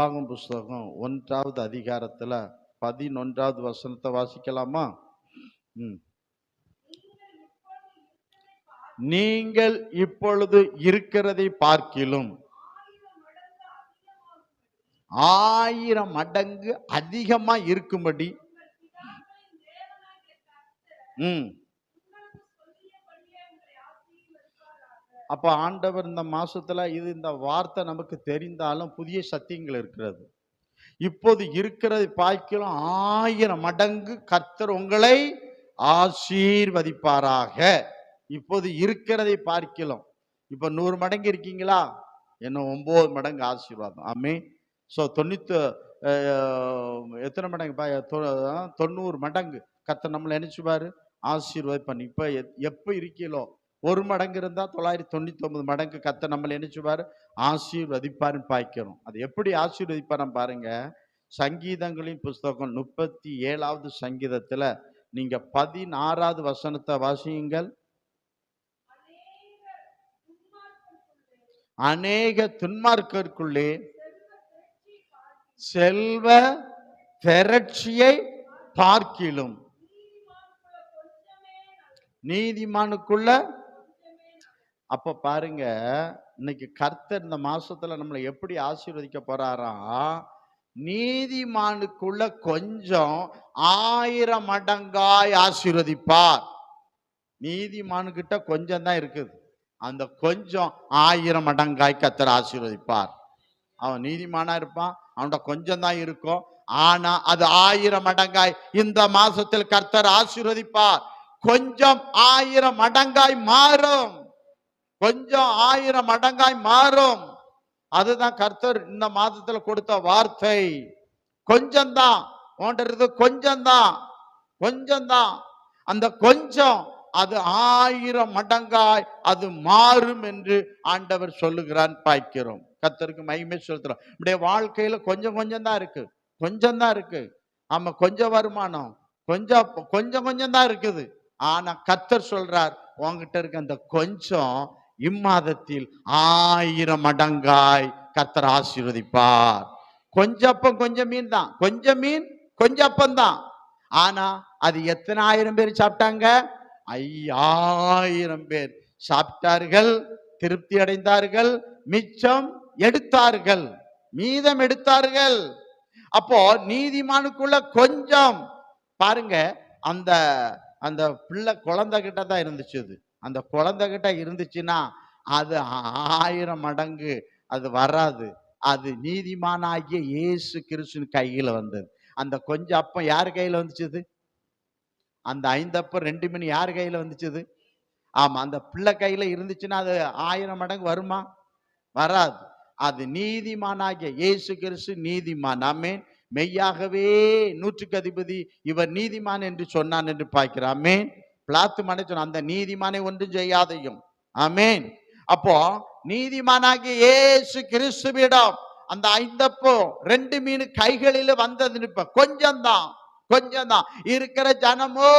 உபாகம் புஸ்தகம் ஒன்றாவது அதிகாரத்தில் பதினொன்றாவது வசனத்தை வாசிக்கலாமா? ம். நீங்கள் இப்பொழுது இருக்கிறதை பார்க்கிலும் ஆயிரம் மடங்கு அதிகமா இருக்கும்படி. ம். அப்போ ஆண்டவர் இந்த மாதத்தில் இது இந்த வார்த்தை நமக்கு தெரிந்தாலும் புதிய சத்தியங்கள் இருக்கிறது. இப்போது இருக்கிறதை பார்க்கலாம் ஆயிரம் மடங்கு கர்த்தர் உங்களை ஆசீர்வதிப்பாராக. இப்போது இருக்கிறதை பார்க்கலாம். இப்போ நூறு மடங்கு இருக்கீங்களா? என்ன ஒம்பது மடங்கு ஆசீர்வாதம். ஆமே ஸோ தொண்ணூத்து எத்தனை மடங்கு தொண்ணூறு மடங்கு கத்த நம்மளை நினைச்சுப்பாரு ஆசீர்வாதம் பண்ணி இப்போ எப்போ இருக்கீங்களோ ஒரு மடங்கு இருந்தா தொள்ளாயிரத்தி தொண்ணூத்தி ஒன்பது மடங்கு கத்த நம்மளை நினைச்சுவார் ஆசீர்வதிப்பாருன்னு பாய்க்கிறோம். அது எப்படி ஆசீர்வதிப்பாருன்னு பாருங்க. சங்கீதங்களின் புஸ்தகம் முப்பத்தி ஏழாவது சங்கீதத்துல நீங்க பதினாறாவது வசனத்தை வாசியுங்கள். அநேக துன்மார்க்கருக்குள்ளே செல்வ திரட்சியை பார்க்கிலும். நீதிமானுக்குள்ள அப்ப பாருங்க இன்னைக்கு கர்த்தர் இந்த மாசத்துல நம்மளை எப்படி ஆசீர்வதிக்க போறாராம் நீதிமானுக்குள்ள கொஞ்சம் ஆயிரம் மடங்காய் ஆசீர்வதிப்பார். நீதிமானுக்கிட்ட கொஞ்சம் தான் இருக்குது. அந்த கொஞ்சம் ஆயிரம் மடங்காய் கர்த்தர் ஆசீர்வதிப்பார். அவன் நீதிமானா இருப்பான் அவன்கிட்ட கொஞ்சம் தான் இருக்கும். ஆனா அது ஆயிரம் மடங்காய் இந்த மாசத்தில் கர்த்தர் ஆசீர்வதிப்பார். கொஞ்சம் ஆயிரம் மடங்காய் மாறும். கொஞ்சம் ஆயிரம் மடங்காய் மாறும். அதுதான் கர்த்தர் இந்த மாதத்துல கொடுத்த வார்த்தை. கொஞ்சம்தான் ஓன்றது கொஞ்சம்தான் கொஞ்சம்தான். அந்த கொஞ்சம் அது ஆயிரம் மடங்காய் அது மாறும் என்று ஆண்டவர் சொல்லுகிறான் பாய்க்கிறோம். கர்த்தருக்கு மகிமை செலுத்துறோம். இப்படியே வாழ்க்கையில கொஞ்சம் கொஞ்சம் தான் இருக்கு. கொஞ்சம் தான் இருக்கு. ஆமா கொஞ்சம் வருமானம். கொஞ்சம் கொஞ்சம் கொஞ்சம் தான் இருக்குது. ஆனா கர்த்தர் சொல்றார் உன்கிட்ட இருக்க அந்த கொஞ்சம் இம்மாதத்தில் ஆயிரம் மடங்காய் கத்தர் ஆசீர்வதிப்பார். கொஞ்சப்பம் கொஞ்சம் மீன் தான். கொஞ்சம் மீன் கொஞ்சப்பம் தான். ஆனா அது எத்தனை ஆயிரம் பேர் சாப்பிட்டாங்க? ஐயாயிரம் பேர். சாப்பிட்டார்கள் திருப்தி அடைந்தார்கள் மிச்சம் எடுத்தார்கள். மீதம் எடுத்தார்கள். அப்போ நீதிமானுக்குள்ள கொஞ்சம். பாருங்க அந்த அந்த பிள்ளை குழந்தை கிட்ட தான் இருந்துச்சு அது. அந்த குழந்தைகிட்ட இருந்துச்சுன்னா அது ஆயிரம் மடங்கு அது வராது. அது நீதிமானாகிய இயேசு கிறிஸ்துவின் கையில் வந்தது. அந்த கொஞ்சம் அப்பம் யார் கையில் வந்துச்சுது? அந்த ஐந்தப்பம் ரெண்டு மணி யார் கையில் வந்துச்சுது? ஆமாம் அந்த பிள்ளை கையில் இருந்துச்சுன்னா அது ஆயிரம் மடங்கு வருமா? வராது. அது நீதிமானாகிய இயேசு கிறிஸ்து நீதிமான். ஆமே மெய்யாகவே நூற்றுக்கு அதிபதி இவர் நீதிமான் என்று சொன்னான் என்று பார்க்கிறான் பிளாத்து மனை சொன்ன அந்த நீதிமானை ஒன்றும் செய்யாதையும். ஆமேன். அப்போ நீதிமானாகிய ஏசு கிறிஸ்துவிடம் அந்த ஐந்தப்போ ரெண்டு மீன் கைகளில வந்தது நிற்ப. கொஞ்சம் தான் கொஞ்சம் தான் இருக்கிற ஜனமோ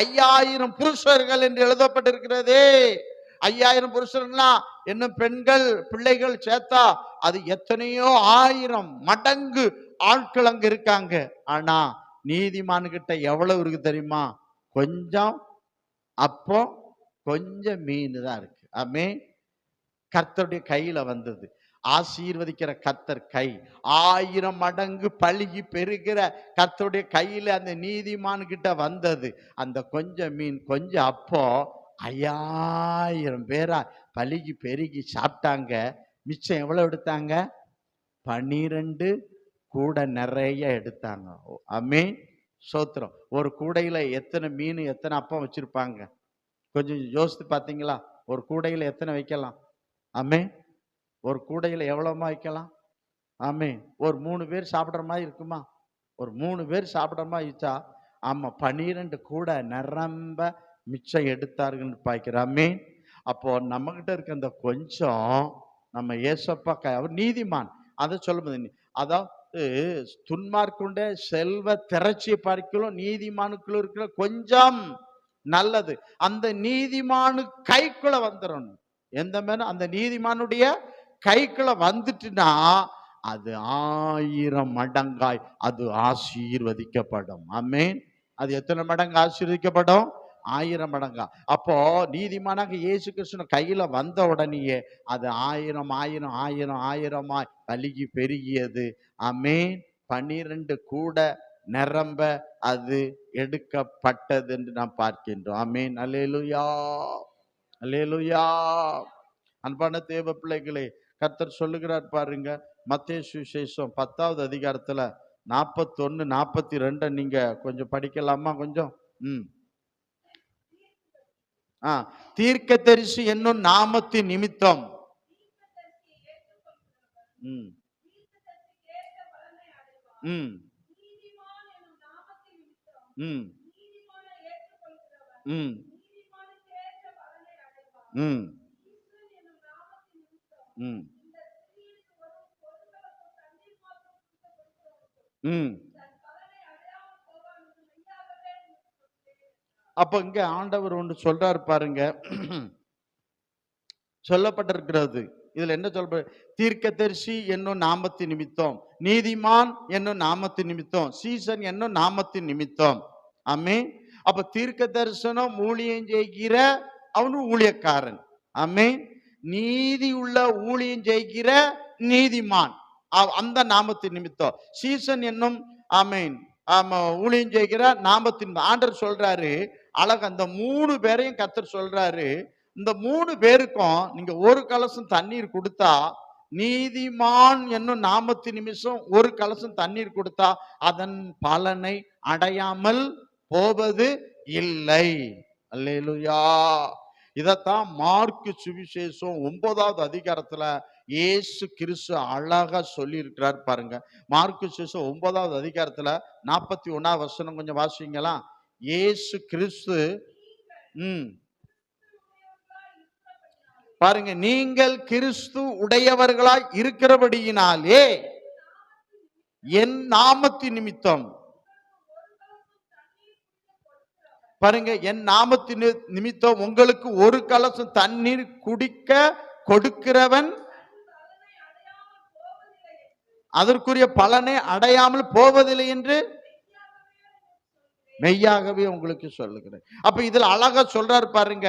ஐயாயிரம் புருஷர்கள் என்று எழுதப்பட்டிருக்கிறதே. ஐயாயிரம் புருஷர்கள்னா இன்னும் பெண்கள் பிள்ளைகள் சேர்த்தா அது எத்தனையோ ஆயிரம் மடங்கு ஆட்கள் அங்க இருக்காங்க. ஆனா நீதிமான்கிட்ட எவ்வளவு இருக்கு தெரியுமா? கொஞ்சம் அப்போ கொஞ்சம் மீன் தான் இருக்கு. ஆமே கர்த்தருடைய கையில வந்தது. ஆசீர்வதிக்கிற கர்த்தர் கை. ஆயிரம் மடங்கு பழுகி பெருகிற கர்த்தருடைய கையில அந்த நீதிமான் கிட்ட வந்தது. அந்த கொஞ்சம் மீன் கொஞ்சம் அப்போ ஐயாயிரம் பேரா பழுகி பெருகி சாப்பிட்டாங்க. மிச்சம் எவ்வளவு எடுத்தாங்க? பன்னிரண்டு கூட நிறைய எடுத்தாங்க. அமீன் சோத்திரம். ஒரு கூடையில் எத்தனை மீன் எத்தனை அப்பம் வச்சுருப்பாங்க? கொஞ்சம் யோசித்து பார்த்தீங்களா? ஒரு கூடையில் எத்தனை வைக்கலாம்? ஆமே ஒரு கூடையில் எவ்வளோமா வைக்கலாம்? ஆமே ஒரு மூணு பேர் சாப்பிட்ற மாதிரி இருக்குமா? ஒரு மூணு பேர் சாப்பிட்ற மாதிரி வச்சா ஆமாம் பன்னிரெண்டு கூடை நிரம்ப மிச்சம் எடுத்தார்கள்னு பார்க்கிறாமே அப்போது நம்மக்கிட்ட இருக்க அந்த கொஞ்சம் நம்ம ஏசப்பா க- அவர் நீதிமான். அதை சொல்லும்போது அதான் துன்மார்க்குண்ட செல்வ திரட்சியை பார்க்கலாம் நீதிமானுக்குள்ள இருக்கிற கொஞ்சம் நல்லது. அந்த நீதிமானு கைக்குள்ள வந்துடணும் எந்த மேலும் அந்த நீதிமானுடைய கைக்குள்ள வந்துட்டுனா அது ஆயிரம் மடங்காய் அது ஆசீர்வதிக்கப்படும். ஆமென். அது எத்தனை மடங்கு ஆசீர்வதிக்கப்படும்? ஆயிரம் மடங்கா. அப்போ நீதிமானாக இயேசு கிருஷ்ணன் கையில வந்த உடனேயே அது ஆயிரம் ஆயிரம் ஆயிரம் ஆயிரமாய் பலுகி பெருகியது. அமேன் பன்னிரண்டு கூட நிரம்ப அது எடுக்கப்பட்டது என்று நாம் பார்க்கின்றோம். அமேன் அலேலுயா அலேலுயா அன்பான தேவ பிள்ளைகளே கர்த்தர் சொல்லுகிறார் பாருங்க மத்திய சுசேஷம் பத்தாவது அதிகாரத்துல நாற்பத்தொன்னு நாற்பத்தி ரெண்டை நீங்க கொஞ்சம் படிக்கலாமா கொஞ்சம்? ம். ஆ தீர்க்கதரிசி என்னும் நாமத்தின் நிமித்தம். ம். ம். ம். ம். ம். ம். ம். அப்ப இங்க ஆண்டவர் ஒன்று சொல்றாரு பாருங்க. சொல்லப்பட்டிருக்கிறது. இதுல என்ன சொல்ற தீர்க்கதரிசி என்னும் நாமத்து நிமித்தம் நீதிமான் என்னும் நாமத்து நிமித்தம் சீசன் என்னும் நாமத்து நிமித்தம். ஆமே அப்ப தீர்க்க தரிசனம் ஊழியம் செய்கிற அவனும் ஊழியக்காரன். ஆமே நீதி உள்ள ஊழியம் செய்கிற நீதிமான். அந்த நாமத்து நிமித்தம். சீசன் என்னும் ஆமேன் ஆமா ஊழியம் செய்கிற நாமத்தின் ஆண்டர் சொல்றாரு அழகு. அந்த மூணு பேரையும் கத்தர் சொல்றாரு இந்த மூணு பேருக்கும் நீங்க ஒரு கலசம் தண்ணீர் கொடுத்தா நீதிமான் என்னும் நாமத்து நிமிஷம் ஒரு கலசம் தண்ணீர் கொடுத்தா அதன் பலனை அடையாமல் போவது இல்லை. அல்லேலூயா. இதத்தான் மார்க்கு சுவிசேஷம் ஒன்பதாவது அதிகாரத்துல ஏசு கிறிஸ்து அழகா சொல்லியிருக்கிறார் பாருங்க. மார்க்கு சுவிசேஷம் ஒன்பதாவது அதிகாரத்துல நாற்பத்தி ஒன்னாவது வசனம் கொஞ்சம் வாசிங்களா இயேசு கிறிஸ்து ம். பாருங்க நீங்கள் கிறிஸ்து உடையவர்களாய் இருக்கிறபடியினாலே என் நாமத்தி நிமித்தம். பாருங்க என் நாமத்தின் நிமித்தம் உங்களுக்கு ஒரு கலசம் தண்ணீர் குடிக்க கொடுக்கிறவன் அதற்குரிய பலனை அடையாமல் போவதில்லை என்று மெய்யாகவே உங்களுக்கு சொல்லுகிறேன். அப்ப இதுல அழகா சொல்றாரு பாருங்க.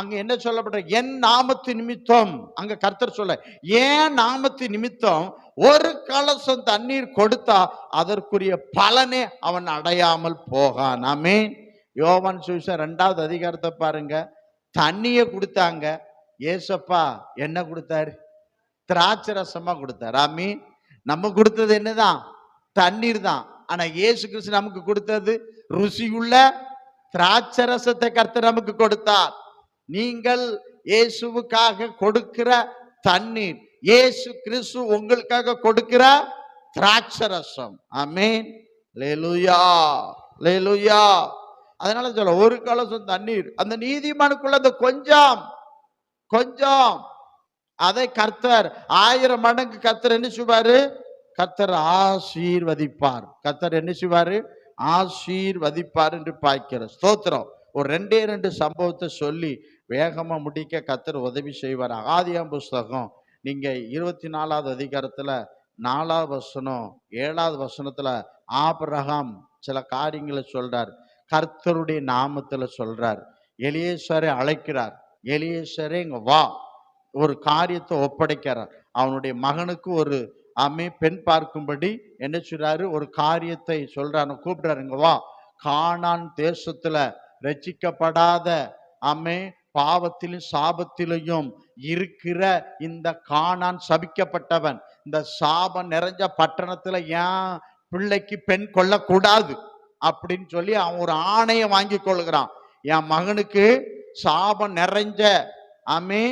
அங்க என்ன சொல்லப்படுற என் நாமத்து நிமித்தம். அங்க கர்த்தர் சொல்ல ஏன் நாமத்து நிமித்தம் ஒரு கலசம் தண்ணீர் கொடுத்தா அதற்குரிய பலனே அவன் அடையாமல் போகான். ஆமே யோவான் சுவிசேஷம் ரெண்டாவது அதிகாரத்தை பாருங்க. தண்ணிய கொடுத்தாங்க. ஏசப்பா என்ன கொடுத்தாரு? திராட்சை ரசமா கொடுத்தாரு. ஆமீ நம்ம கொடுத்தது என்னதான்? தண்ணீர் தான். ஆனா இயேசு கிறிஸ்து நமக்கு கொடுத்தது ருசியுள்ள திராட்சரசத்தை கர்த்தர் நமக்கு கொடுத்தார். நீங்கள் இயேசுவுக்காக கொடுக்கிற தண்ணீர் இயேசு கிறிஸ்து உங்களுக்காக கொடுக்கிற திராட்சை ரசம் லேலுயா லேலுயா அதனால சொல்ல ஒரு கலசம் தண்ணீர் அந்த நீதிமானுக்குள்ள அந்த கொஞ்சம் கொஞ்சம். அதை கர்த்தர் ஆயிரம் மடங்கு கர்த்தர் என்ன சொல்வாரு கர்த்தர் ஆசீர்வதிப்பார். கத்தர் என்ன செய்வார்? ஆசீர்வதிப்பார் என்று பார்க்கிற ஸ்தோத்திரம். ஒரு ரெண்டே ரெண்டு சம்பவத்தை சொல்லி வேகமாக முடிக்க கர்த்தர் உதவி செய்வார். ஆதியாம் புஸ்தகம். நீங்கள் இருபத்தி நாலாவது அதிகாரத்தில் நாலாவது வசனம் ஏழாவது வசனத்தில் ஆபிரகாம் சில காரியங்களை சொல்கிறார் கர்த்தருடைய நாமத்தில் சொல்கிறார் எலியேஸ்வரை அழைக்கிறார். எலியேஸ்வரே இங்கே வா. ஒரு காரியத்தை ஒப்படைக்கிறார். அவனுடைய மகனுக்கு ஒரு அம்மே பெண் பார்க்கும்படி என்ன சொல்றாரு? ஒரு காரியத்தை சொல்றாரு கூப்பிடுறாரு காணான் வா. கானான் தேசத்துல ரச்சிக்கப்படாத அம்மே பாவத்திலும் சாபத்திலையும் இருக்கிற இந்த காணான் சபிக்கப்பட்டவன் இந்த சாபம் நிறைஞ்ச பட்டணத்துல ஏன் பிள்ளைக்கு பெண் கொள்ளக்கூடாது அப்படின்னு சொல்லி அவன் ஒரு ஆணையை வாங்கி கொள்கிறான் என் மகனுக்கு சாபம் நிறைஞ்ச ஆமே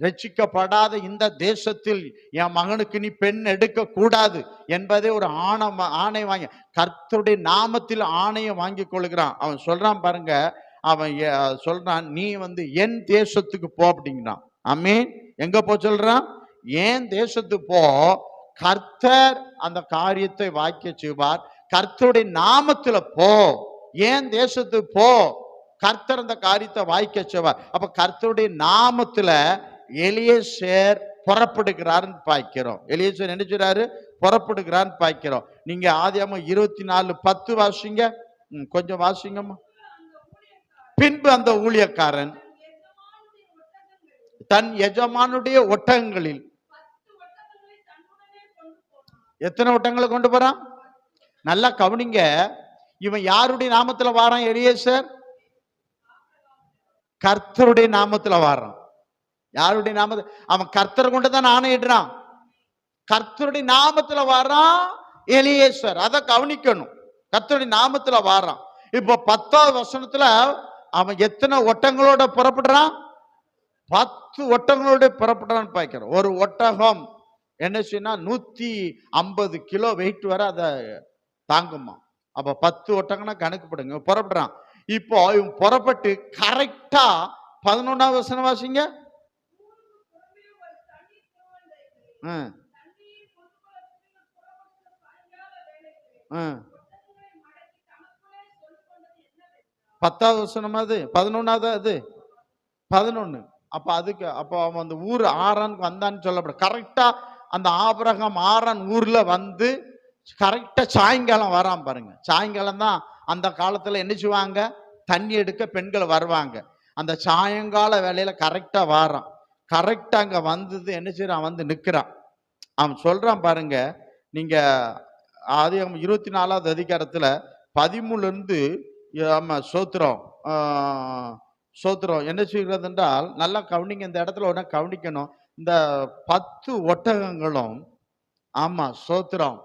ரட்சிக்கப்படாத இந்த தேசத்தில் என் மகனுக்கு நீ பெண் எடுக்க கூடாது என்பதே ஒரு ஆணை ஆணை வாங்கி கர்த்தருடைய நாமத்தில் ஆணையை வாங்கி கொள்கிறான். அவன் சொல்றான் பாருங்க அவன் சொல்றான் நீ வந்து என் தேசத்துக்கு போ அப்படிங்கிறான். அம்மீன் எங்க போ சொல்றான்? ஏன் தேசத்துக்கு போ. கர்த்தர் அந்த காரியத்தை வாக்கிய செய்வார். கர்த்தருடைய நாமத்துல போ. ஏன் தேசத்துக்கு போ. கர்த்தர் அந்த காரியத்தை வாய்க்க செய்வார். அப்ப கர்த்தருடைய நாமத்துல எலியேசர் புறப்படுகிறாருன்னு பார்க்கிறோம் எலியேசர் என்ன செய்றாரு புறப்படுகிறான்னு பார்க்கிறோம் நீங்க ஆதியாம இருபத்தி நாலு பத்து வாசிங்க. கொஞ்சம் வாசிங்கம்மா. பின்பு அந்த ஊழியக்காரன் தன் எஜமானுடைய ஒட்டகங்களில் எத்தனை ஒட்டங்களை கொண்டு போறான்? நல்லா கவனிங்க. இவன் யாருடைய நாமத்துல வாரான்? எலியேசர்? கர்த்தருடைய நாமத்துல வாரான். யாருடைய நாம அவன் கர்த்தர் கொண்டு தான் ஆணையிடுறான். கர்த்தருடைய நாமத்துல வரான் எலியேஸ்வர் அதை கவனிக்கணும். கர்த்தருடைய நாமத்துல வாரான். இப்போ பத்தாவது வசனத்துல அவன் எத்தனை ஒட்டங்களோட புறப்படுறான்? பத்து ஒட்டங்களோட புறப்படுறான்னு பார்க்கிறோம். ஒரு ஒட்டகம் என்ன செய்யணும் நூத்தி ஐம்பது கிலோ வெயிட் வர அதை தாங்குமா. அப்ப பத்து ஒட்டங்கன்னா கணக்கு போடுங்க. புறப்படுறான். இப்போ இவன் புறப்பட்டு கரெக்டா பதினொன்னாவது வசனம் வாசிங்க. ம், ம். பத்தாவது வசனமா அது? பதினொன்னாவது அது? பதினொன்னு. அப்ப அதுக்கு அப்போ அவன் அந்த ஊர் ஆறானுக்கு வந்தான்னு சொல்லப்படும் கரெக்டா அந்த ஆபரகம் ஆறான் ஊர்ல வந்து கரெக்டா சாயங்காலம் வரான் பாருங்க. சாயங்காலம் தான் அந்த காலத்துல என்ன செய்வாங்க? தண்ணி எடுக்க பெண்கள் வருவாங்க. அந்த சாயங்கால வேலையில கரெக்டா வாரான். கரெக்டாக அங்கே வந்தது என்ன செய்யறான் வந்து நிற்கிறான் அவன் சொல்கிறான் பாருங்க நீங்கள் ஆதி இருபத்தி நாலாவது அதிகாரத்தில் பதிமூணுலேருந்து ஆமாம் சோத்திரம் சோத்திரம் என்ன செய்கிறது என்றால் நல்லா கவனிங்க இந்த இடத்துல உடனே கவனிக்கணும். இந்த பத்து ஒட்டகங்களும் ஆமாம் சோத்திரம்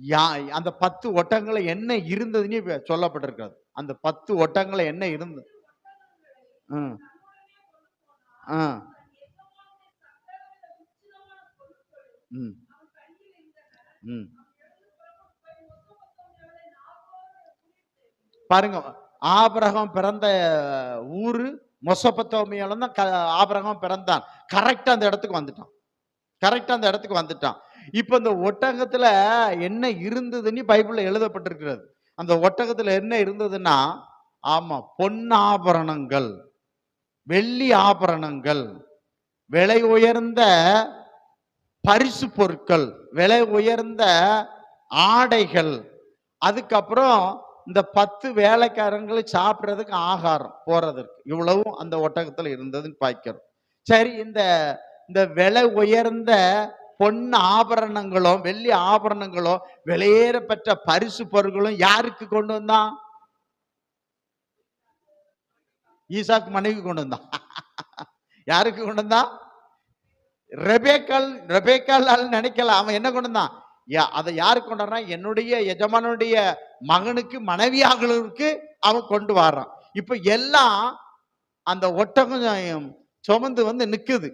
யா அந்த பத்து ஒட்டகங்களை என்ன இருந்ததுன்னு சொல்லப்பட்டிருக்கிறது அந்த பத்து ஒட்டகங்களை என்ன இருந்தது? ம். ஆ. ம். ம். பாருங்க ஆபிரகாம் பிறந்த ஊரு மொசபத்தோமியால தான் க- ஆபிரகாம் பிறந்தான். கரெக்டா அந்த இடத்துக்கு வந்துட்டான். கரெக்டா அந்த இடத்துக்கு வந்துட்டான். இப்போ இந்த ஒட்டகத்துல என்ன இருந்ததுன்னு பைபிள்ல எழுதப்பட்டிருக்கிறது. அந்த ஒட்டகத்துல என்ன இருந்ததுன்னா ஆமா பொன்னாபரணங்கள் வெள்ளி ஆபரணங்கள் விலை உயர்ந்த பரிசு பொருட்கள் விலை உயர்ந்த ஆடைகள் அதுக்கப்புறம் இந்த பத்து வேலைக்காரங்களை சாப்பிட்றதுக்கு ஆகாரம் போறதற்கு இவ்வளவும் அந்த ஒட்டகத்தில் இருந்ததுன்னு பார்க்கிறோம் சரி இந்த இந்த விலை உயர்ந்த பொன் ஆபரணங்களோ வெள்ளி ஆபரணங்களோ விலையேறப்பட்ட பரிசு பொருட்களும் யாருக்கு கொண்டு வந்தான்? ஈசாக்கு மனைவி கொண்டு வந்தான். யாருக்கு கொண்டு வந்தான்? ரெபேக்கால் ரெபேக்கால் நினைக்கல. அவன் என்ன கொண்டு அதை யாரு கொண்டு என்னுடைய எஜமானுடைய மகனுக்கு மனைவியாகளுக்கு அவன் கொண்டு வர்றான். இப்ப எல்லாம் அந்த ஒட்டகம் சுமந்து வந்து நிக்குது.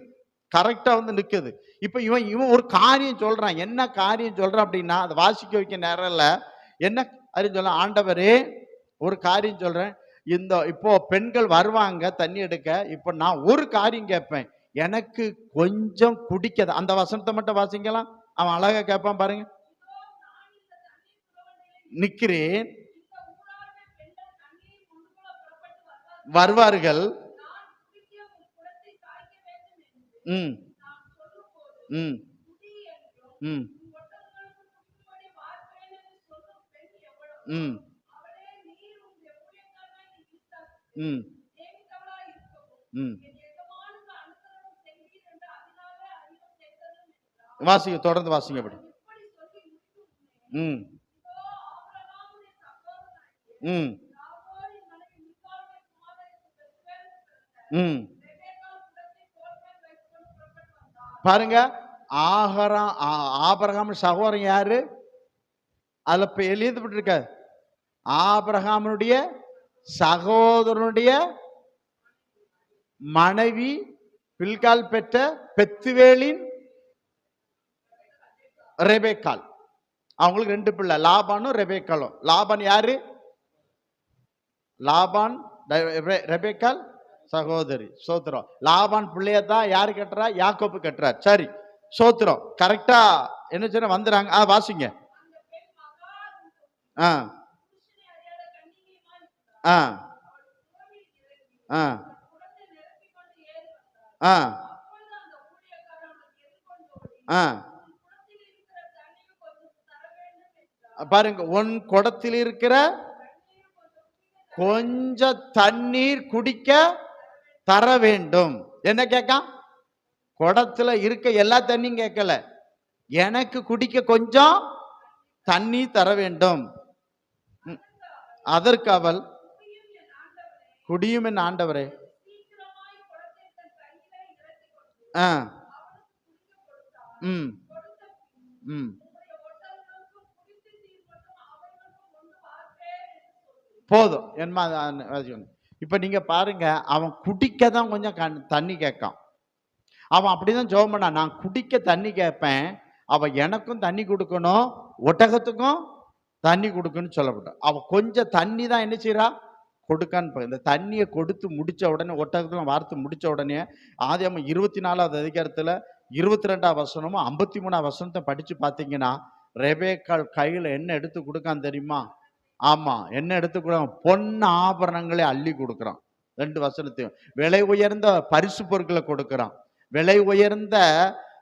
கரெக்டா வந்து நிக்குது. இப்ப இவன் இவன் ஒரு காரியம் சொல்றான். என்ன காரியம் சொல்றான் அப்படின்னா அதை வாசிக்க வைக்க நேரம் இல்ல. என்ன காரியம் சொல்ல ஆண்டவரே ஒரு காரியம் சொல்றேன். இந்த இப்போ பெண்கள் வருவாங்க தண்ணி எடுக்க. இப்போ நான் ஒரு காரியம் கேட்பேன். எனக்கு கொஞ்சம் குடிக்கத அந்த வசனத்தை மட்டும் வாசிக்கலாம் அவன் அழகா கேட்பான் பாருங்க. நிக்கிறேன். வருவார்கள். ம். ம். ம். ம். ம். ம். வாசிங்க தொடர்ந்து வாசிங்க அப்படி. ம். ம். ம். பாருங்க ஆகரா ஆ- சகோதரன் யாரு? அதுல இப்ப எழுதப்பட்டிருக்க ஆபரகாமனுடைய சகோதரனுடைய மனைவி பில்கால் பெற்ற பெத்துவேலின் ரெபேக்கால் அவங்களுக்கு ரெண்டு பிள்ளை லாபானும் ரெபேக்காலும் லாபான் யாரு? லாபான் ரெபேக்கால் சகோதரி சோத்திரம். லாபான் பிள்ளைய தான் யாரு கட்டுறா? யாக்கோப்பு கட்டுறார் சரி சோத்திரம் கரெக்டா என்ன சொன்ன வந்துறாங்க ஆ வாசிங்க. ஆ. ஆ. ஆ. ஆ. ஆ. பாருங்க உன் குடத்தில் இருக்கிற கொஞ்சம் தண்ணீர் குடிக்க தர வேண்டும். என்ன கேட்கான்? குடத்துல இருக்க எல்லா தண்ணியும் கேட்கல. எனக்கு குடிக்க கொஞ்சம் தண்ணி தர வேண்டும். ம். அதற்கு அவள் குடியும் என் ஆண்டவரே. ஆ. ம். ம். போதும். என்மா இப்போ நீங்கள் பாருங்கள் அவன் குடிக்க தான் கொஞ்சம் கண் தண்ணி கேட்கான். அவன் அப்படிதான் ஜெபம் பண்ணான். நான் குடிக்க தண்ணி கேட்பேன். அவன் எனக்கும் தண்ணி கொடுக்கணும் ஒட்டகத்துக்கும் தண்ணி கொடுக்கணும்னு சொல்லப்பட்டான் அவன் கொஞ்சம் தண்ணி தான் என்ன செய்கிறா கொடுக்கான்னு இந்த தண்ணியை கொடுத்து முடித்த உடனே ஒட்டகத்துல வார்த்தை முடித்த உடனே ஆதியாம இருபத்தி நாலாவது அதிகாரத்தில் இருபத்தி ரெண்டாவது வசனமும் ஐம்பத்தி மூணாவது வசனத்தை படித்து பார்த்தீங்கன்னா ரெபேக்கால் கையில் என்ன எடுத்து கொடுக்கான்னு தெரியுமா? ஆமா என்ன எடுத்துக்கிறோம் பொன் ஆபரணங்களை அள்ளி கொடுக்குறான். ரெண்டு வசனத்தையும். விலை உயர்ந்த பரிசு பொருட்களை கொடுக்குறான். விலை உயர்ந்த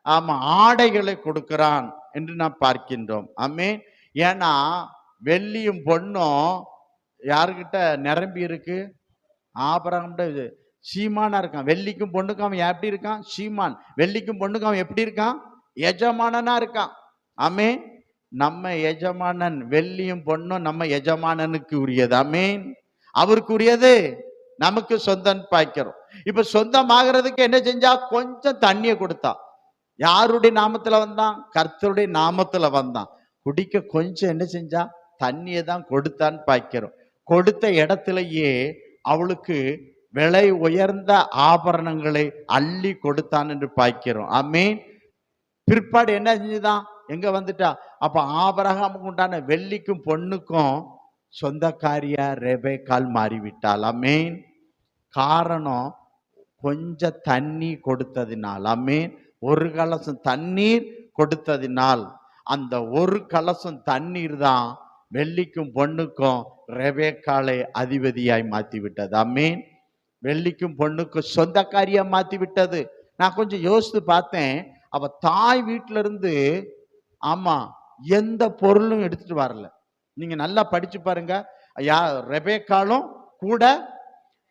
ஆமா ஆடைகளை கொடுக்கிறான் என்று நாம் பார்க்கின்றோம். ஆமே ஏன்னா வெள்ளியும் பொண்ணும் யாருக்கிட்ட நிரம்பி இருக்கு? ஆபரகம்ட இது. சீமானா இருக்கான். வெள்ளிக்கும் பொண்ணுக்கும் அவன் எப்படி இருக்கான்? சீமான். வெள்ளிக்கும் பொண்ணுக்கும் அவன் எப்படி இருக்கான்? எஜமானனா இருக்கான். ஆமே நம்ம எஜமானன் வெள்ளியும் பொண்ணும் நம்ம எஜமானனுக்கு உரியது. அமீன் அவருக்கு உரியது நமக்கு சொந்தம் பாய்க்கிறோம். இப்ப சொந்தமாகிறதுக்கு என்ன செஞ்சா கொஞ்சம் தண்ணியை கொடுத்தா. யாருடைய நாமத்துல வந்தான்? கர்த்தருடைய நாமத்துல வந்தான். குடிக்க கொஞ்சம் என்ன செஞ்சா? தண்ணியை தான் கொடுத்தான்னு பாய்க்கிறோம். கொடுத்த இடத்துலயே அவளுக்கு விலை உயர்ந்த ஆபரணங்களை அள்ளி கொடுத்தான் என்று பாய்க்கிறோம். ஆமீன். பிற்பாடு என்ன செஞ்சுதான்? எங்க வந்துட்டா? அப்ப ஆபரகாமுக்கு உண்டான வெள்ளிக்கும் பொண்ணுக்கும் சொந்தக்காரியா ரெபேக்கால் மாறிவிட்டாள். ஆமீன். காரணம் கொஞ்சம் தண்ணி கொடுத்ததினால். ஆமீன். ஒரு கலசம் தண்ணீர் கொடுத்ததினால். அந்த ஒரு கலசம் தண்ணீர் தான் வெள்ளிக்கும் பொண்ணுக்கும் ரெபேக்காலை அதிபதியாய் மாத்தி விட்டது அம்மேன் வெள்ளிக்கும் பொண்ணுக்கும் சொந்தக்காரியா மாத்தி விட்டது நான் கொஞ்சம் யோசித்து பார்த்தேன். அவ தாய் வீட்டிலிருந்து ஆமாம் ஆமா எந்த பொருளும் எடுத்துட்டு வரல. நீங்க நல்லா படிச்சு பாருங்க. யா ரெபேக்காலும் கூட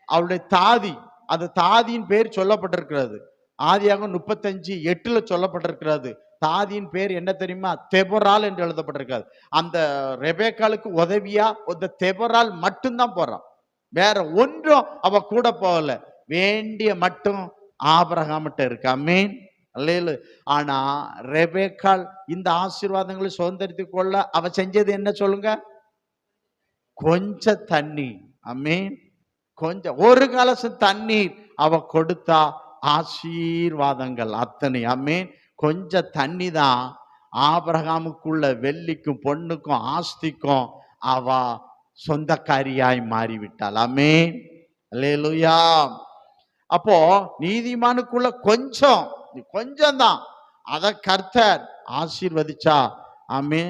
அவளுடைய தாதி அந்த தாதியின் பேர் சொல்லப்பட்டிருக்கிறது. ஆதியாக முப்பத்தஞ்சு எட்டுல சொல்லப்பட்டிருக்கிறது. தாதியின் பேர் என்ன தெரியுமா? தெபரால் என்று எழுதப்பட்டிருக்காது அந்த ரெபேக்காலுக்கு உதவியா இந்த தெபரால் மட்டும்தான் போறான். வேற ஒன்றும் அவ கூட போகல. வேண்டிய மட்டும் ஆபரகாமிட்ட இருக்கா. மீன் அல்லேலு. ஆனா ரெபேக்கால் இந்த ஆசீர்வாதங்களை சுதந்திரத்தை கொள்ள அவ செஞ்சது என்ன சொல்லுங்க? கொஞ்சம் தண்ணி அமீன் கொஞ்சம் ஒரு கலசம் தண்ணீர் அவ கொடுத்தா ஆசீர்வாதங்கள் அத்தனை. அமீன் கொஞ்சம் தண்ணி தான் ஆபிரகாமுக்குள்ள வெள்ளிக்கும் பொண்ணுக்கும் ஆஸ்திக்கும் அவ சொந்தக்காரியாய் மாறிவிட்டாள். அமீன் அல்லேலுயா. அப்போ நீதிமானுக்குள்ள கொஞ்சம் நீ கொஞ்சம்தான். அதை கர்த்தர் ஆசீர்வதிச்சா. ஆமே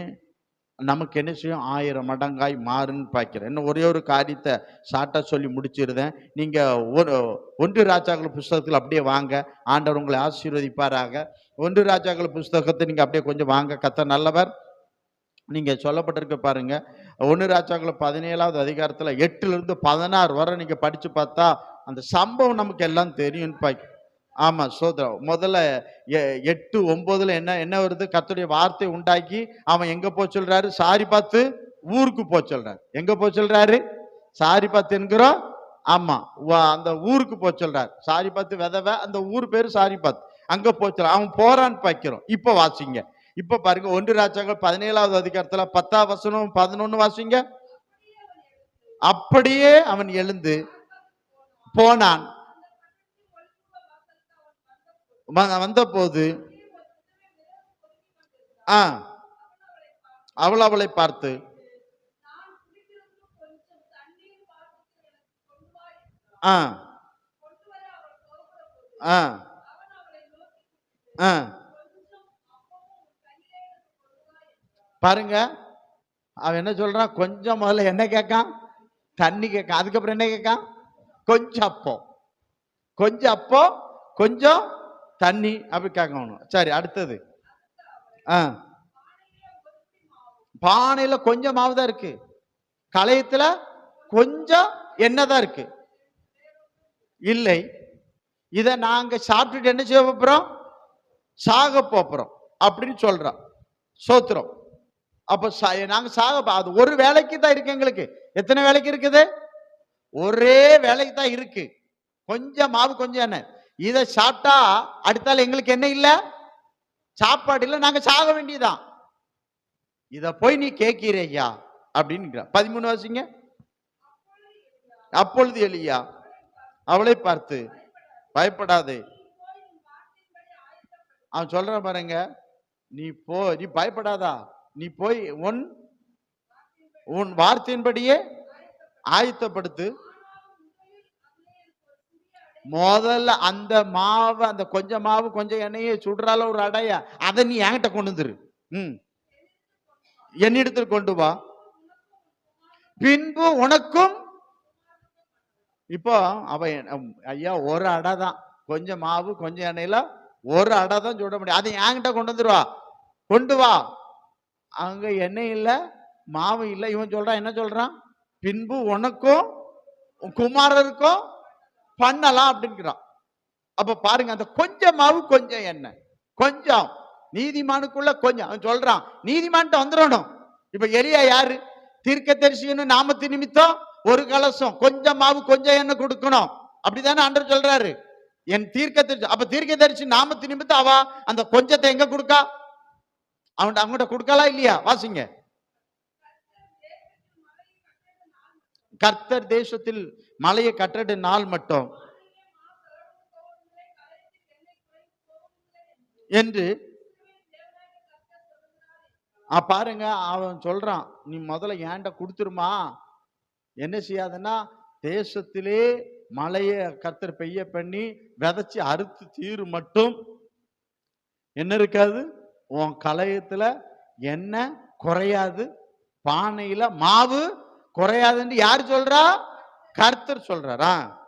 நமக்கு என்ன செய்யும்? ஆயிரம் மடங்காய் மாறுன்னு பார்க்கிறேன் இன்னும் ஒரே ஒரு காரியத்தை ஷார்ட்டாக சொல்லி முடிச்சிருந்தேன். நீங்கள் ஒரு ஒன்று ராஜாக்கள் புஸ்தகத்தில் அப்படியே வாங்க. ஆண்டவர் உங்களை ஆசீர்வதிப்பாராக. ஒன்று ராஜாக்கள் புஸ்தகத்தை நீங்கள் அப்படியே கொஞ்சம் வாங்க. கத்த நல்லவர். நீங்கள் சொல்லப்பட்டிருக்க பாருங்கள் ஒன்று ராஜாக்கள் பதினேழாவது அதிகாரத்தில் எட்டுலேருந்து பதினாறு வரை நீங்கள் படித்து பார்த்தா அந்த சம்பவம் நமக்கு எல்லாம் தெரியும்னு பார்க்க ஆமா சோதரம் முதல்ல எ- எட்டு ஒன்பதுல என்ன என்ன வருது? கத்துடைய வார்த்தை உண்டாக்கி அவன் எங்கே போக சொல்கிறாரு சாரி பார்த்து ஊருக்கு போக சொல்றாரு. எங்கே போக சொல்கிறாரு சாரி பார்த்து என்கிறோம் ஆமாம் அந்த ஊருக்கு போக சொல்கிறார் சாரி பார்த்து விதவை அந்த ஊர் பேர் சாரி பார்த்து அங்கே போக சொல்றான் அவன் போறான்னு பார்க்கிறோம் இப்போ வாசிங்க. இப்போ பாருங்க ஒன்று ராஜாக்கள் பதினேழாவது அதிகாரத்தில் பத்தாம் வசனம் பதினொன்னு வாசிங்க. அப்படியே அவன் எழுந்து போனான். வந்த போது ஆ அவள் அவளை பார்த்து ஆ ஆ ஆ. பாருங்க அவன் என்ன சொல்றான்? கொஞ்சம் முதல்ல என்ன கேட்கான்? தண்ணி கேட்கான். அதுக்கப்புறம் என்ன கேட்கான்? கொஞ்சம் அப்போ கொஞ்சம் அப்போ கொஞ்சம் தண்ணி அப்படி கேட்கணும். சரி அடுத்தது. ஆ. பானையில கொஞ்சம் மாவு தான் இருக்கு. களையத்துல கொஞ்சம் எண்ணெய் தான் இருக்கு. இல்லை இதை நாங்கள் சாப்பிட்டுட்டு என்ன செய்ய போகிறோம் சாக போகிறோம் அப்படின்னு சொல்கிறோம் சோத்துறோம் அப்போ சா- நாங்கள் சாக அது ஒரு வேலைக்கு தான் இருக்கு எங்களுக்கு. எத்தனை வேலைக்கு இருக்குது? ஒரே வேலைக்கு தான் இருக்கு. கொஞ்சம் மாவு கொஞ்சம் எண்ணெய். இதை சாப்பிட்டா அடுத்தால எங்களுக்கு என்ன இல்லை? சாப்பாடு இல்லை நாங்க சாக வேண்டியதுதான். இத போய் நீ கேட்கிறேயா அப்படின்னு பதிமூணு வாசிங்க. அப்பொழுது எலியா அவளை பார்த்து பயப்படாதே. அவன் சொல்றான் பாருங்க நீ போ நீ பயப்படாதா? நீ போய் உன் உன் வார்த்தையின்படியே ஆயத்தப்படுத்து முதல்ல அந்த மாவு அந்த கொஞ்சம் மாவு கொஞ்சம் எண்ணெயை சுடுறால ஒரு அடையா அதை நீ என்கிட்ட கொண்டு வந்துரு. ம். என்னிடத்தில் கொண்டு வா. பின்பு உனக்கும் இப்போ அவ ஐயா ஒரு அடை தான். கொஞ்சம் மாவு கொஞ்சம் எண்ணெயில ஒரு அடை தான் சுட முடியும். அதை என்கிட்ட கொண்டு வந்துருவா கொண்டு வா. அங்க எண்ணெய் இல்லை மாவு இல்லை. இவன் சொல்றான் என்ன சொல்றான்? பின்பு உனக்கும் குமாரருக்கும் பண்ணலாம் அப்படிங்கிறான். அப்ப பாருங்க அந்த கொஞ்சமாவு கொஞ்சம் என்ன? கொஞ்சம். நீதிமானுக்குள்ள கொஞ்சம். அவன் சொல்றான் நீதிமான்ட்ட வந்துடணும். இப்ப எளியா யாரு? தீர்க்க தரிசின்னு நாமத்து நிமித்தம் ஒரு கலசம் கொஞ்சம் மாவு கொஞ்சம் எண்ணெய் கொடுக்கணும்? அப்படிதானே அண்டர் சொல்றாரு. என் தீர்க்க தரிசி அப்ப தீர்க்க தரிசி நாமத்து நிமித்தம் அவ அந்த கொஞ்சத்தை எங்க கொடுக்கா? அவன் அவங்ககிட்ட கொடுக்கலாம் இல்லையா? வாசிங்க. கர்த்தர் தேசத்தில் மலையை கட்டடு நாள் மட்டும். என்று பாருங்க அவன் சொல்றான் நீ முதல்ல ஏண்ட கொடுத்துருமா? என்ன செய்யாதுன்னா தேசத்திலே மழையை கர்த்தர் பெய்ய பண்ணி விதைச்சி அறுத்து தீரு மட்டும். என்ன இருக்காது? உன் கலையத்துல எண்ணெய் குறையாது பானையில மாவு குறையாதுன்னு யார் சொல்றா? கர்த்தர் சொல்றாரா?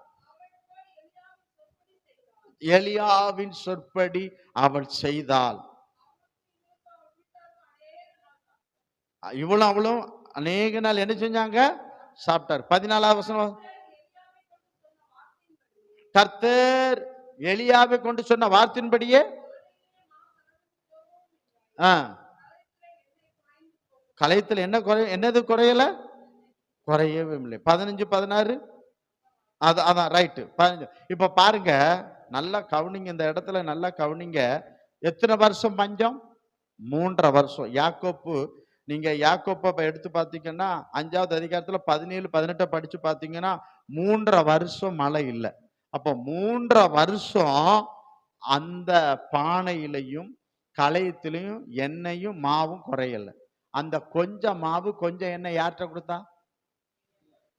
எலியாவின் சொற்படி அவள் செய்தாள். இவ்வளவு அவளும் அநேக நாள் என்ன செஞ்சாங்க? சாப்பிட்டார். பதினாலாவது வசனம். கர்த்தர் எலியாவை கொண்டு சொன்ன வார்த்தையின்படியே? ஆ. கலையத்தில் என்ன குறை என்னது குறையலை? குறையவே இல்லை. பதினஞ்சு பதினாறு? அது அதான் ரைட்டு பதினஞ்சு. இப்போ பாருங்க நல்லா கவனிங்க இந்த இடத்துல நல்லா கவனிங்க. எத்தனை வருஷம் பஞ்சம்? மூன்றரை வருஷம். யாக்கோப்பு நீங்க யாக்கோப்பை எடுத்து பார்த்தீங்கன்னா அஞ்சாவது அதிகாரத்தில் பதினேழு பதினெட்டை படிச்சு பார்த்தீங்கன்னா மூன்றரை வருஷம் மழை இல்லை. அப்போ மூன்றரை வருஷம் அந்த பானையிலையும் களையத்திலையும் எண்ணெயும் மாவும் குறையலை. அந்த கொஞ்சம் மாவு கொஞ்சம் எண்ணெய் யார்கிட்ட கொடுத்தா?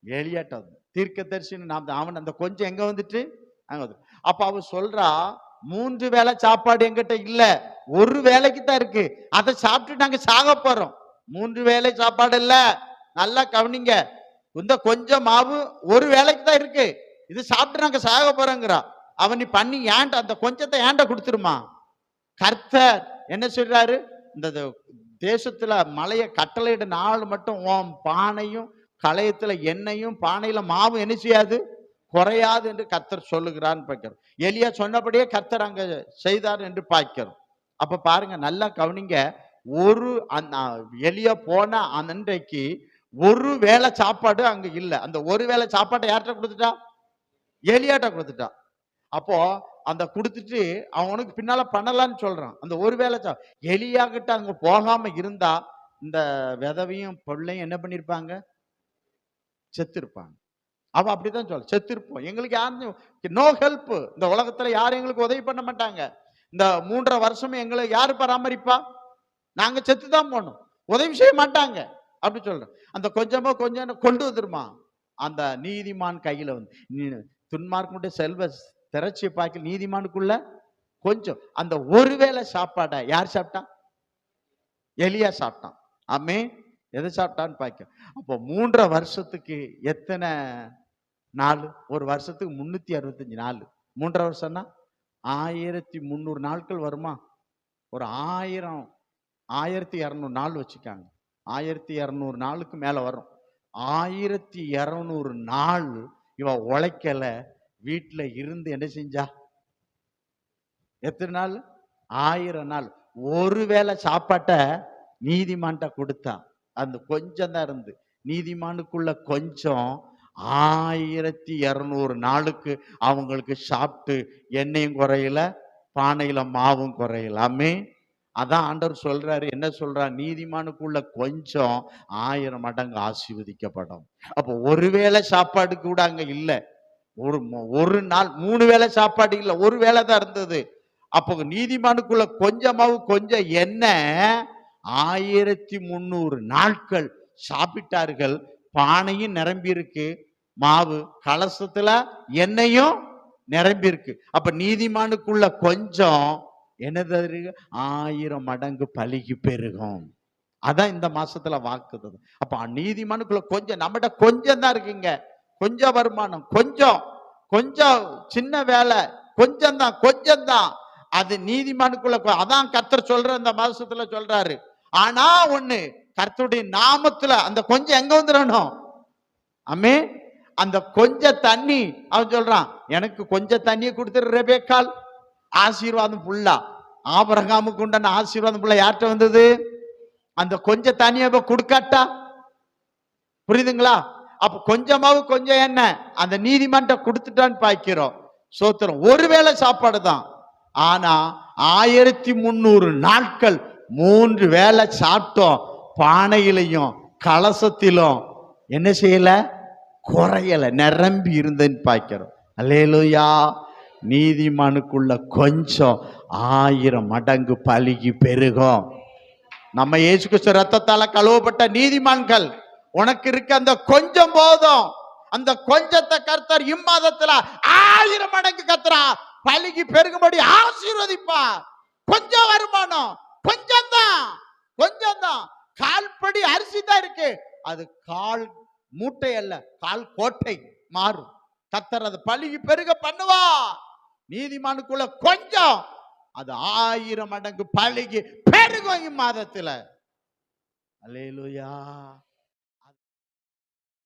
எலியாட்ட தீர்க்க தரிசின்னு நாம் அவன் அந்த கொஞ்சம் எங்க வந்துட்டு? அங்க வந்து. அப்ப அவ சொல்றா மூன்று வேளை சாப்பாடு எங்கிட்ட இல்ல. ஒரு வேலைக்கு தான் இருக்கு. அதை சாப்பிட்டு நாங்க சாக போறோம். மூன்று வேலை சாப்பாடு இல்ல. நல்லா கவனிங்க. இந்த கொஞ்சம் மாவு ஒரு வேலைக்கு தான் இருக்கு. இது சாப்பிட்டு நாங்க சாக போறோங்கிறா. அவன் நீ பண்ணி ஏன்ட்ட அந்த கொஞ்சத்தை ஏன்ட்ட கொடுத்துருமா? கர்த்தர் என்ன சொல்றாரு? இந்த தேசத்துல மலையை கட்டளையிட நாள் மட்டும் ஓம் பானையும் களையத்துல எண்ணெயும் பானையில மாவும் என்ன செய்யாது? குறையாது என்று கர்த்தர் சொல்லுகிறான்னு பார்க்கிறோம். எலியா சொன்னபடியே கர்த்தர் அங்க செய்தார் என்று பார்க்கிறோம். அப்ப பாருங்க நல்லா கவனிங்க. ஒரு எலியா போன அன்றைக்கு ஒரு வேளை சாப்பாடு அங்க இல்லை. அந்த ஒரு வேளை சாப்பாட்டை யார்கிட்ட கொடுத்துட்டா? எலியாட்ட கொடுத்துட்டா. அப்போ அந்த கொடுத்துட்டு அவனுக்கு பின்னால பண்ணலான்னு சொல்றான். அந்த ஒரு வேளை சா எலியாகிட்ட அங்கே அங்க போகாம இருந்தா இந்த விதவையும் பொருளையும் என்ன பண்ணிருப்பாங்க? செத்திருப்பாங்க. அவ அப்படிதான் சொல்ல செத்திருப்போம். எங்களுக்கு யாரும் நோ ஹெல்ப் இந்த உலகத்துல யாரும் எங்களுக்கு உதவி பண்ண மாட்டாங்க. இந்த மூன்றரை வருஷம் எங்களை யாரு பராமரிப்பா? நாங்க செத்து தான் போனோம். உதவி செய்ய மாட்டாங்க. அப்படி சொல்றேன் அந்த கொஞ்சமாக கொஞ்சம் கொண்டு வந்துருமா? அந்த நீதிமான் கையில வந்து நீ- துன்மார்க்கனுடைய செல்வ திரட்சியை பார்க்க நீதிமானுக்குள்ள கொஞ்சம் அந்த ஒருவேளை சாப்பாடை யார் சாப்பிட்டான் எலியா சாப்பிட்டான். ஆமே எதை சாப்பிட்டான்னு பார்க்க அப்போ மூன்றரை வருஷத்துக்கு எத்தனை நாள்? ஒரு வருஷத்துக்கு முன்னூத்தி அறுபத்தஞ்சி நாள். மூன்றரை வருஷம்னா ஆயிரத்தி முந்நூறு நாட்கள் வருமா? ஒரு ஆயிரம் ஆயிரத்தி இரநூறு நாள் வச்சுக்காங்க. ஆயிரத்தி இரநூறு நாளுக்கு மேல வரும். ஆயிரத்தி இரநூறு நாள் இவ உழைக்கல வீட்டில் இருந்து என்ன செஞ்சா? எத்தனை நாள்? ஆயிரம் நாள். ஒருவேளை சாப்பாட்டை நீதிமான்ட்ட கொடுத்தா அந்த கொஞ்சம் தான் இருந்து நீதிமானுக்குள்ள கொஞ்சம் ஆயிரத்தி இரநூறு நாளுக்கு அவங்களுக்கு சாப்பிட்டு எண்ணெயும் குறையல பானையில மாவும் குறையலாமே அதான் ஆண்டவர் சொல்றாரு. என்ன சொல்றார்? நீதிமானுக்குள்ள கொஞ்சம் ஆயிரம் மடங்கு ஆசீர்வதிக்கப்படும். அப்போ ஒருவேளை சாப்பாடு கூட அங்க இல்லை. ஒரு ஒரு நாள் மூணு வேளை சாப்பாடு இல்லை. ஒரு வேளை தான் இருந்தது. அப்போ நீதிமானுக்குள்ள கொஞ்சமாவும் கொஞ்சம் எண்ணெய் ஆயிரத்தி முந்நூறு நாட்கள் சாப்பிட்டார்கள். பானையும் நிரம்பியிருக்கு. மாவு கலசத்துல எண்ணெயும் நிரம்பியிருக்கு. அப்ப நீதிமானுக்குள்ள கொஞ்சம் என்னது ஆயிரம் மடங்கு பலிக்கு பெருகும். அதான் இந்த மாசத்துல வாக்குது அப்ப நீதிமானுக்குள்ள கொஞ்சம் நம்மகிட்ட கொஞ்சம் தான் இருக்குங்க. கொஞ்சம் வருமானம் கொஞ்சம். கொஞ்சம் சின்ன வேலை கொஞ்சம் தான் கொஞ்சம் தான். அது நீதிமானுக்குள்ள அதான் கத்தர் சொல்ற இந்த மாசத்துல சொல்றாரு. ஆனா ஒண்ணு கர்த்தருடைய நாமத்துல அந்த கொஞ்சம் எங்க வந்துடணும்? அம்மே அந்த கொஞ்ச தண்ணி அவன் சொல்றான் எனக்கு கொஞ்சம் தண்ணியை கொடுத்துரு ரெபேக்கால் ஆசீர்வாதம் ஃபுல்லா ஆபரகாமுக்கு உண்டான ஆசீர்வாதம் ஃபுல்லா யார்கிட்ட வந்தது? அந்த கொஞ்ச தண்ணியை இப்ப கொடுக்காட்டா? புரியுதுங்களா? அப்ப கொஞ்சமாவது கொஞ்சம் என்ன அந்த நீதிமன்ற கொடுத்துட்டான்னு பாய்க்கிறோம். சோத்திரம். ஒருவேளை சாப்பாடு தான். ஆனா ஆயிரத்தி முந்நூறு நாட்கள் மூன்று வேளை சாப்பிட்டோம். பானையிலையும் கலசத்திலும். என்ன செய்யலை? குறையலை. நிரம்பி இருந்தேன்னு பார்க்கிறோம் அல்லேலூயா. நீதிமானுக்குள்ள கொஞ்சம் ஆயிரம் மடங்கு பழுகி பெருகும். நம்ம ஏசு கிறிஸ்து ரத்தத்தால் கழுவப்பட்ட நீதிமான்கள் உனக்கு இருக்க அந்த கொஞ்சம் போதும். அந்த கொஞ்சத்தை கர்த்தர் இம்மாதத்துல ஆயிரம் மடங்கு கத்துறா. பழுகி பெருகும்படி ஆசீர்வதிப்பா கொஞ்சம் வருமானம். கொஞ்சம் தான் கொஞ்சம் தான் கால்படி அரிசி தான் இருக்கு. அது கால் மூட்டை அல்ல கால் கோட்டை மாறும். கத்தர் பழுகி பெருக பண்ணுவா. நீதிமானுக்குள்ள கொஞ்சம் அது ஆயிரம் மடங்கு பழுகி பெருகும் இம்மாதத்துல. அலையிலுயா